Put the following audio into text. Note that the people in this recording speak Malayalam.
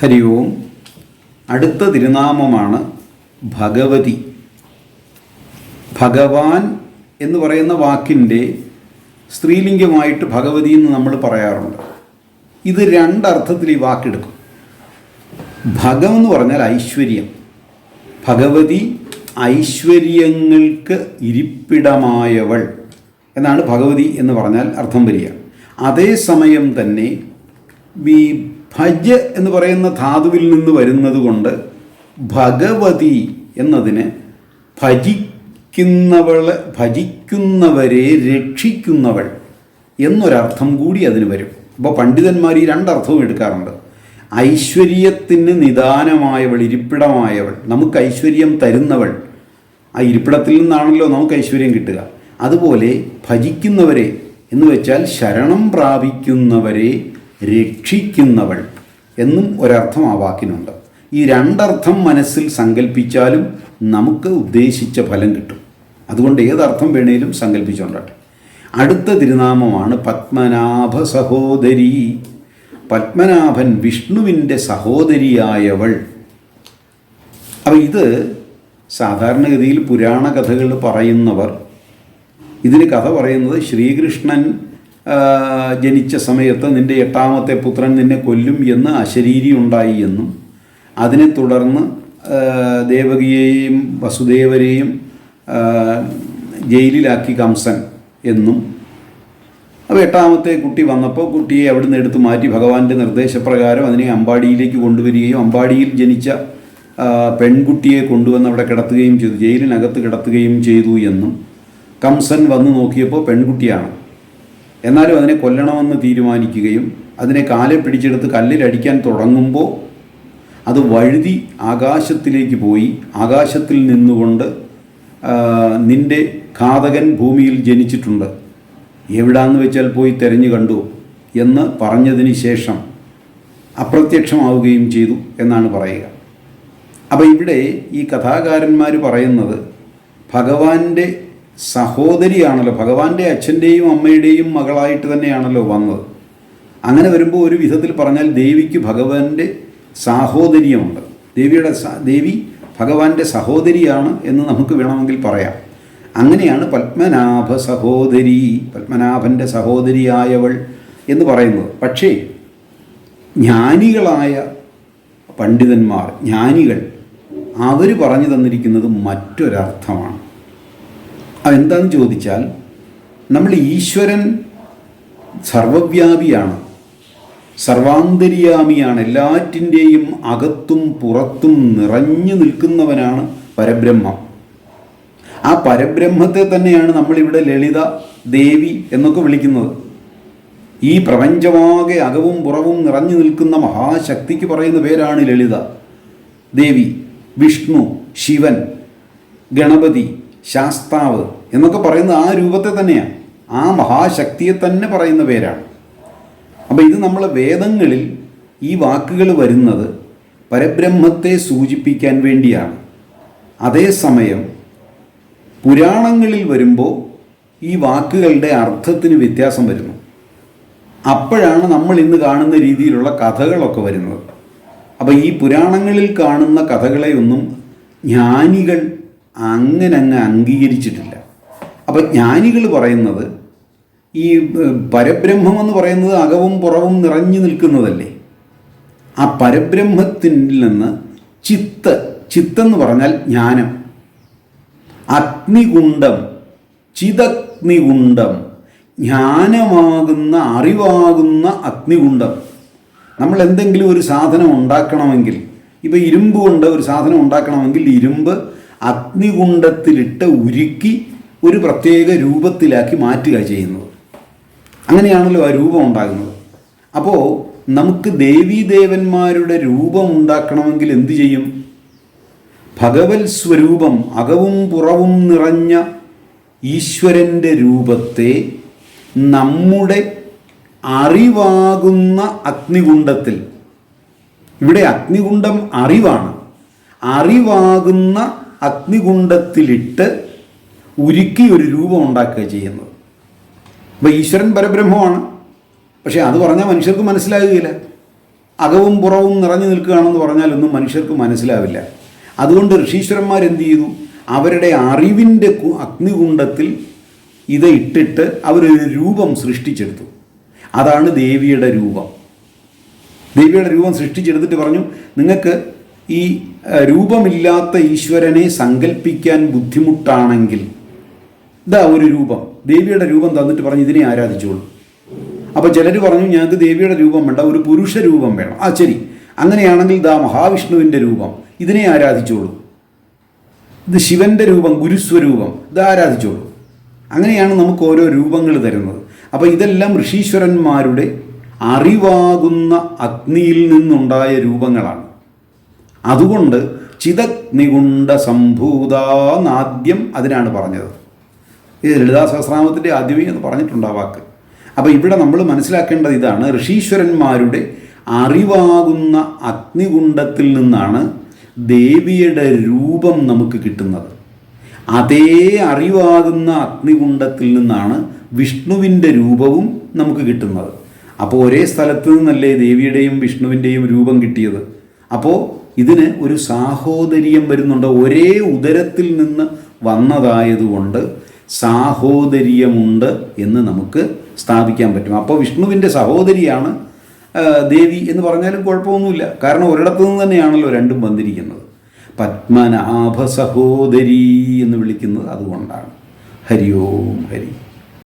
ഹരി ഓം അടുത്ത തിരുനാമമാണ് ഭഗവതി. ഭഗവാൻ എന്ന് പറയുന്ന വാക്കിന്റെ സ്ത്രീലിംഗമായിട്ട് ഭഗവതി എന്ന് നമ്മൾ പറയാറുണ്ട്. ഇത് രണ്ടർത്ഥത്തിൽ ഈ വാക്കെടുക്കും. ഭഗം എന്ന് പറഞ്ഞാൽ ഐശ്വര്യം. ഭഗവതി ഐശ്വര്യങ്ങൾക്ക് ഇരിപ്പിടമായവൾ എന്നാണ് ഭഗവതി എന്ന് പറഞ്ഞാൽ അർത്ഥം വരിക. അതേസമയം തന്നെ ഭജ് എന്ന് പറയുന്ന ധാതുവിൽ നിന്ന് വരുന്നത് കൊണ്ട് ഭഗവതി എന്നതിന് ഭജിക്കുന്നവളെ ഭജിക്കുന്നവരെ രക്ഷിക്കുന്നവൾ എന്നൊരർത്ഥം കൂടി അതിന് വരും. അപ്പോൾ പണ്ഡിതന്മാർ ഈ രണ്ടർത്ഥവും എടുക്കാറുണ്ട്. ഐശ്വര്യത്തിന് നിദാനമായവൾ ഇരിപ്പിടമായവൾ നമുക്ക് ഐശ്വര്യം തരുന്നവൾ. ആ ഇരിപ്പിടത്തിൽ നിന്നാണല്ലോ നമുക്ക് ഐശ്വര്യം കിട്ടുക. അതുപോലെ ഭജിക്കുന്നവരെ എന്ന് വെച്ചാൽ ശരണം പ്രാപിക്കുന്നവരെ രക്ഷിക്കുന്നവൾ എന്നും ഒരർത്ഥം ആ വാക്കിനുണ്ട്. ഈ രണ്ടർത്ഥം മനസ്സിൽ സങ്കല്പിച്ചാലും നമുക്ക് ഉദ്ദേശിച്ച ഫലം കിട്ടും. അതുകൊണ്ട് ഏതർത്ഥം വേണേലും സങ്കല്പിച്ചുകൊണ്ടാട്ടെ അടുത്ത തിരുനാമമാണ് പത്മനാഭ സഹോദരി. പത്മനാഭൻ വിഷ്ണുവിന്റെ സഹോദരിയായവൾ. അപ്പോൾ ഇത് സാധാരണഗതിയിൽ പുരാണ കഥകൾ പറയുന്നവർ ഇതിന് കഥ പറയുന്നത് ശ്രീകൃഷ്ണൻ ജനിച്ച സമയത്ത് നിന്റെ എട്ടാമത്തെ പുത്രൻ നിന്നെ കൊല്ലും എന്ന് അശരീരി ഉണ്ടായി എന്നും അതിനെ തുടർന്ന് ദേവകിയെയും വസുദേവരെയും ജയിലിലാക്കി കംസൻ എന്നും. അപ്പോൾ എട്ടാമത്തെ കുട്ടി വന്നപ്പോൾ കുട്ടിയെ അവിടുന്ന് എടുത്ത് മാറ്റി ഭഗവാന്റെ നിർദ്ദേശപ്രകാരം അതിനെ അമ്പാടിയിലേക്ക് കൊണ്ടുവരികയും അമ്പാടിയിൽ ജനിച്ച പെൺകുട്ടിയെ കൊണ്ടുവന്ന് അവിടെ കിടത്തുകയും ചെയ്തു ജയിലിനകത്ത് കിടത്തുകയും ചെയ്തു എന്നും. കംസൻ വന്ന് നോക്കിയപ്പോൾ പെൺകുട്ടിയാണ്. എന്നാലും അതിനെ കൊല്ലണമെന്ന് തീരുമാനിക്കുകയും അതിനെ കാലെ പിടിച്ചെടുത്ത് കല്ലിലടിക്കാൻ തുടങ്ങുമ്പോൾ അത് വഴുതി ആകാശത്തിലേക്ക് പോയി ആകാശത്തിൽ നിന്നുകൊണ്ട് നിന്റെ ഘാതകൻ ഭൂമിയിൽ ജനിച്ചിട്ടുണ്ട്. എവിടാന്ന് വെച്ചാൽ പോയി തെരഞ്ഞു കണ്ടു എന്ന് പറഞ്ഞതിന് ശേഷം അപ്രത്യക്ഷമാവുകയും ചെയ്തു എന്നാണ് പറയുക. അപ്പോൾ ഇവിടെ ഈ കഥാകാരന്മാർ പറയുന്നത് ഭഗവാന്റെ സഹോദരിയാണല്ലോ ഭഗവാന്റെ അച്ഛന്റെയും അമ്മയുടെയും മകളായിട്ട് തന്നെയാണല്ലോ വന്നത്. അങ്ങനെ വരുമ്പോൾ ഒരു വിധത്തിൽ പറഞ്ഞാൽ ദേവിക്ക് ഭഗവാന്റെ സാഹോദര്യമുണ്ട്. ദേവിയുടെ ദേവി ഭഗവാന്റെ സഹോദരിയാണ് എന്ന് നമുക്ക് വേണമെങ്കിൽ പറയാം. അങ്ങനെയാണ് പത്മനാഭ സഹോദരി പത്മനാഭന്റെ സഹോദരിയായവൾ എന്ന് പറയുന്നത്. പക്ഷേ ജ്ഞാനികളായ പണ്ഡിതന്മാർ ജ്ഞാനികൾ അവർ പറഞ്ഞു തന്നിരിക്കുന്നത് മറ്റൊരർത്ഥമാണ്. അതെന്താണെന്ന് ചോദിച്ചാൽ നമ്മൾ ഈശ്വരൻ സർവവ്യാപിയാണ് സർവാന്തര്യാമിയാണ് എല്ലാറ്റിന്റെയും അകത്തും പുറത്തും നിറഞ്ഞു നിൽക്കുന്നവനാണ് പരബ്രഹ്മം. ആ പരബ്രഹ്മത്തെ തന്നെയാണ് നമ്മളിവിടെ ലളിത ദേവി എന്നൊക്കെ വിളിക്കുന്നത്. ഈ പ്രപഞ്ചമാകെ അകവും പുറവും നിറഞ്ഞു നിൽക്കുന്ന മഹാശക്തിക്ക് പറയുന്ന പേരാണ് ലളിത. ദേവി വിഷ്ണു ശിവൻ ഗണപതി ശാസ്താവ് എന്നൊക്കെ പറയുന്ന ആ രൂപത്തെ തന്നെയാണ്. ആ മഹാശക്തിയെ തന്നെ പറയുന്ന പേരാണ്. അപ്പം ഇത് നമ്മൾ വേദങ്ങളിൽ ഈ വാക്കുകൾ വരുന്നത് പരബ്രഹ്മത്തെ സൂചിപ്പിക്കാൻ വേണ്ടിയാണ്. അതേസമയം പുരാണങ്ങളിൽ വരുമ്പോൾ ഈ വാക്കുകളുടെ അർത്ഥത്തിന് വ്യത്യാസം വരുന്നു. അപ്പോഴാണ് നമ്മൾ ഇന്ന് കാണുന്ന രീതിയിലുള്ള കഥകളൊക്കെ വരുന്നത്. അപ്പോൾ ഈ പുരാണങ്ങളിൽ കാണുന്ന കഥകളെയൊന്നും ജ്ഞാനികൾ അങ്ങനെ അങ്ങ് അംഗീകരിച്ചിട്ടില്ല. അപ്പോൾ ജ്ഞാനികൾ പറയുന്നത് ഈ ഏഹ്, പരബ്രഹ്മം എന്ന് പറയുന്നത് അകവും പുറവും നിറഞ്ഞു നിൽക്കുന്നതല്ലേ? ആ പരബ്രഹ്മത്തിൽ നിന്ന് ചിത്ത് ചിത്തെന്ന് പറഞ്ഞാൽ ജ്ഞാനം. അഗ്നികുണ്ഡം ചിതഗ്നികുണ്ഡം ജ്ഞാനമാകുന്ന അറിവാകുന്ന അഗ്നികുണ്ഡം. നമ്മൾ എന്തെങ്കിലും ഒരു സാധനം ഉണ്ടാക്കണമെങ്കിൽ ഇപ്പോൾ ഇരുമ്പ് കൊണ്ട് ഒരു സാധനം ഉണ്ടാക്കണമെങ്കിൽ ഇരുമ്പ് അഗ്നികുണ്ഡത്തിലിട്ട് ഉരുക്കി ഒരു പ്രത്യേക രൂപത്തിലാക്കി മാറ്റുക ചെയ്യുന്നത്. അങ്ങനെയാണല്ലോ ആ രൂപം ഉണ്ടാകുന്നത്. അപ്പോൾ നമുക്ക് ദേവീദേവന്മാരുടെ രൂപം ഉണ്ടാക്കണമെങ്കിൽ എന്തു ചെയ്യും? ഭഗവത് സ്വരൂപം അകവും പുറവും നിറഞ്ഞ ഈശ്വരന്റെ രൂപത്തെ നമ്മുടെ അറിവാകുന്ന അഗ്നികുണ്ഡത്തിൽ ഇവിടെ അഗ്നികുണ്ഡം അറിവാണ്. അറിവാകുന്ന അഗ്നികുണ്ഡത്തിലിട്ട് ഉരുക്കി ഒരു രൂപം ഉണ്ടാക്കുക ചെയ്യുന്നത്. അപ്പോൾ ഈശ്വരൻ പരബ്രഹ്മമാണ്. പക്ഷേ അത് പറഞ്ഞാൽ മനുഷ്യർക്ക് മനസ്സിലാകുകയില്ല അകവും പുറവും നിറഞ്ഞു നിൽക്കുകയാണെന്ന് പറഞ്ഞാലൊന്നും മനുഷ്യർക്ക് മനസ്സിലാവില്ല. അതുകൊണ്ട് ഋഷീശ്വരന്മാർ എന്ത് ചെയ്തു? അവരുടെ അറിവിന്റെ അഗ്നികുണ്ടത്തിൽ ഇത് ഇട്ടിട്ട് അവരൊരു രൂപം സൃഷ്ടിച്ചെടുത്തു. അതാണ് ദേവിയുടെ രൂപം. ദേവിയുടെ രൂപം സൃഷ്ടിച്ചെടുത്തിട്ട് പറഞ്ഞു നിങ്ങൾക്ക് ഈ രൂപമില്ലാത്ത ഈശ്വരനെ സങ്കല്പിക്കാൻ ബുദ്ധിമുട്ടാണെങ്കിൽ ഇതാ ഒരു രൂപം. ദേവിയുടെ രൂപം തന്നിട്ട് പറഞ്ഞ് ഇതിനെ ആരാധിച്ചോളൂ. അപ്പോൾ ചിലർ പറഞ്ഞു ഞങ്ങൾക്ക് ദേവിയുടെ രൂപം വേണ്ട ഒരു പുരുഷ രൂപം വേണം. ആ ശരി. അങ്ങനെയാണെങ്കിൽ ദാ മഹാവിഷ്ണുവിന്റെ രൂപം. ഇതിനെ ആരാധിച്ചോളൂ. ഇത് ശിവന്റെ രൂപം ഗുരുസ്വരൂപം ഇത് ആരാധിച്ചോളൂ. അങ്ങനെയാണ് നമുക്ക് ഓരോ രൂപങ്ങൾ തരുന്നത്. അപ്പോൾ ഇതെല്ലാം ഋഷീശ്വരന്മാരുടെ അറിവാകുന്ന അഗ്നിയിൽ നിന്നുണ്ടായ രൂപങ്ങളാണ്. അതുകൊണ്ട് ചിതഗ്നികുണ്ട സംഭൂതാന്നാദ്യം അതിനാണ് പറഞ്ഞത്. ഇത് ലളിതാ സഹസ്രാമത്തിന്റെ ആദ്യമേ എന്ന് പറഞ്ഞിട്ടുണ്ട് ആ വാക്ക്. അപ്പോൾ ഇവിടെ നമ്മൾ മനസ്സിലാക്കേണ്ടത് ഇതാണ് ഋഷീശ്വരന്മാരുടെ അറിവാകുന്ന അഗ്നികുണ്ടത്തിൽ നിന്നാണ് ദേവിയുടെ രൂപം നമുക്ക് കിട്ടുന്നത്. അതേ അറിവാകുന്ന അഗ്നികുണ്ടത്തിൽ നിന്നാണ് വിഷ്ണുവിന്റെ രൂപവും നമുക്ക് കിട്ടുന്നത്. അപ്പോൾ ഒരേ സ്ഥലത്ത് നിന്നല്ലേ ദേവിയുടെയും വിഷ്ണുവിന്റെയും രൂപം കിട്ടിയത്? അപ്പോൾ ഇതിന് ഒരു സാഹോദര്യം വരുന്നുണ്ട്. ഒരേ ഉദരത്തിൽ നിന്ന് വന്നതായതുകൊണ്ട് സാഹോദര്യമുണ്ട് എന്ന് നമുക്ക് സ്ഥാപിക്കാൻ പറ്റും. അപ്പോൾ വിഷ്ണുവിന്റെ സഹോദരിയാണ് ദേവി എന്ന് പറഞ്ഞാലും കുഴപ്പമൊന്നുമില്ല. കാരണം ഒരിടത്തു നിന്ന് തന്നെയാണല്ലോ രണ്ടും വന്നിരിക്കുന്നത്. പത്മനാഭ സഹോദരി എന്ന് വിളിക്കുന്നത് അതുകൊണ്ടാണ്. ഹരി ഓം ഹരി.